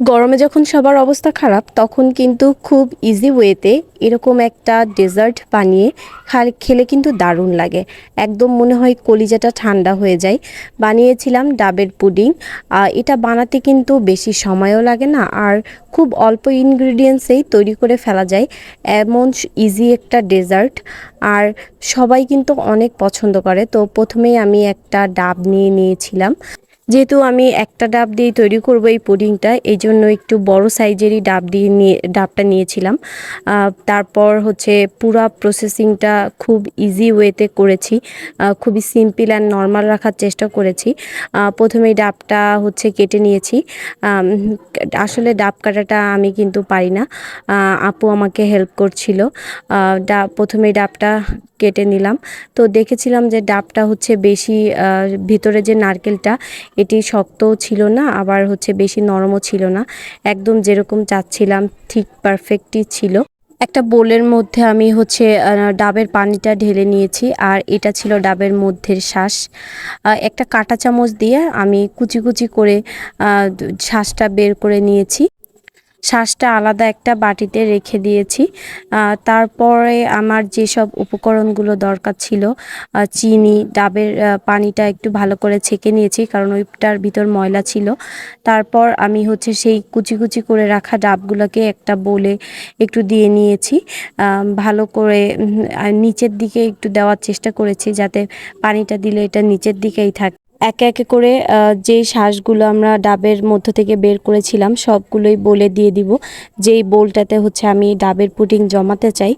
গরমে যখন সবার অবস্থা খারাপ, তখন কিন্তু খুব ইজি ওয়েতে এরকম একটা ডেজার্ট বানিয়ে খেলে কিন্তু দারুণ লাগে। একদম মনে হয় কলিজাটা ঠান্ডা হয়ে যায়। বানিয়েছিলাম ডাবের পুডিং। এটা বানাতে কিন্তু বেশি সময়ও লাগে না আর খুব অল্প ইনগ্রিডিয়েন্টসেই তৈরি করে ফেলা যায়। এমন ইজি একটা ডেজার্ট আর সবাই কিন্তু অনেক পছন্দ করে। তো প্রথমেই আমি একটা ডাব নিয়ে নিয়েছিলাম। যেহেতু আমি একটা ডাব দিয়ে তৈরি করব এই পুডিংটা এই জন্য একটু বড় সাইজেরই ডাব দিয়ে নিয়ে, ডাবটা নিয়েছিলাম। তারপর হচ্ছে পুরা প্রসেসিংটা খুব ইজি ওয়েতে করেছি। খুবই সিম্পল অ্যান্ড নর্মাল রাখার চেষ্টা করেছি। প্রথমেই ডাবটা হচ্ছে কেটে নিয়েছি। আসলে ডাব কাটাটা আমি কিন্তু পারি না। আপু আমাকে হেল্প করছিল। ডাব প্রথমেই ডাবটা কেটে নিলাম। তো দেখেছিলাম যে ডাবটা হচ্ছে বেশি ভিতরে যে নারকেলটা, এটি শক্তও ছিল না, আবার হচ্ছে বেশি নরমও ছিল না। একদম যেরকম চাচ্ছিলাম, ঠিক পারফেক্টই ছিল। একটা বোলের মধ্যে আমি হচ্ছে ডাবের পানিটা ঢেলে নিয়েছি, আর এটা ছিল ডাবের মধ্যের শ্বাস। একটা কাঁটা চামচ দিয়ে আমি কুচি কুচি করে শ্বাসটা বের করে নিয়েছি। শ্বাসটা আলাদা একটা বাটিতে রেখে দিয়েছি। তারপরে আমার যেসব উপকরণগুলো দরকার ছিল চিনি, ডাবের পানিটা একটু ভালো করে ছেঁকে নিয়েছি কারণ ওইটার ভিতর ময়লা ছিল। তারপর আমি হচ্ছে সেই কুচি কুচি করে রাখা ডাবগুলোকে একটা বলে একটু দিয়ে নিয়েছি। ভালো করে নিচের দিকে একটু দেওয়ার চেষ্টা করেছি যাতে পানিটা দিলে এটা নিচের দিকেই থাকে। একে একে করে যে শ্বাসগুলো আমরা ডাবের মধ্য থেকে বের করেছিলাম, সবগুলোই বলে দিয়ে দিব। যেই বোলটাতে হচ্ছে আমি ডাবের পুডিং জমাতে চাই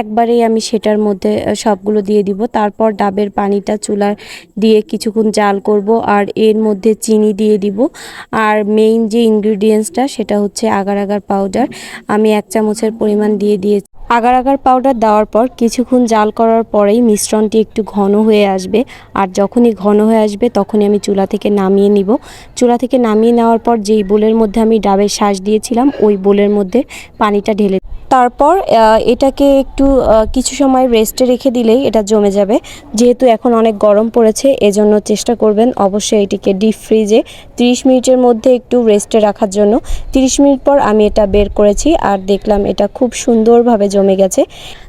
একবারেই আমি সেটার মধ্যে সবগুলো দিয়ে দিব। তারপর ডাবের পানিটা চুলার দিয়ে কিছুক্ষণ জাল করব আর এর মধ্যে চিনি দিয়ে দিব। আর মেইন যে ইনগ্রিডিয়েন্টসটা সেটা হচ্ছে আগার আগার পাউডার আমি এক চামচের পরিমাণ দিয়ে দিয়েছি। আগার আগার পাউডার দেওয়ার পর কিছুক্ষণ জাল করার পরেই মিশ্রণটি একটু ঘন হয়ে আসবে। আর যখনই ঘন হয়ে আসবে, তখনই আমি চুলা থেকে নামিয়ে নিব। চুলা থেকে নামিয়ে নেওয়ার পর যেই বোলের মধ্যে আমি ডাবের শ্বাস দিয়েছিলাম, ওই বোলের মধ্যে পানিটা ঢেলে তারপর এটাকে একটু কিছু সময় রেস্টে রেখে দিলেই এটা জমে যাবে। যেহেতু এখন অনেক গরম পড়েছে, এজন্য চেষ্টা করবেন অবশ্যই এটিকে ডিপ ফ্রিজে 30 মিনিটের মধ্যে একটু রেস্টে রাখার জন্য। 30 মিনিট পর আমি এটা বের করেছি আর দেখলাম এটা খুব সুন্দরভাবে জমে গেছে।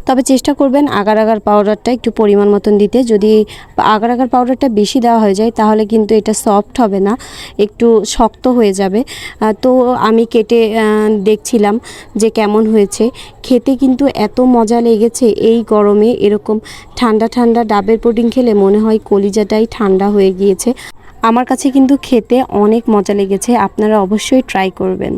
তবে চেষ্টা করবেন আগার আগার পাউডারটা একটু পরিমাণ মতন দিতে। যদি আগার আগার পাউডারটা বেশি দেওয়া হয়ে যায়, তাহলে কিন্তু এটা সফট হবে না, একটু শক্ত হয়ে যাবে। তো আমি কেটে দেখছিলাম যে কেমন হয়েছে। খেতে কিন্তু এত মজা লেগেছে এই গরমে। এরকম ঠান্ডা ঠান্ডা ডাবের পুডিং খেলে মনে হয় কলিজাটাই ঠান্ডা হয়ে গিয়েছে। আমার কাছে কিন্তু খেতে অনেক মজা লেগেছে, আপনারা অবশ্যই ট্রাই করবেন।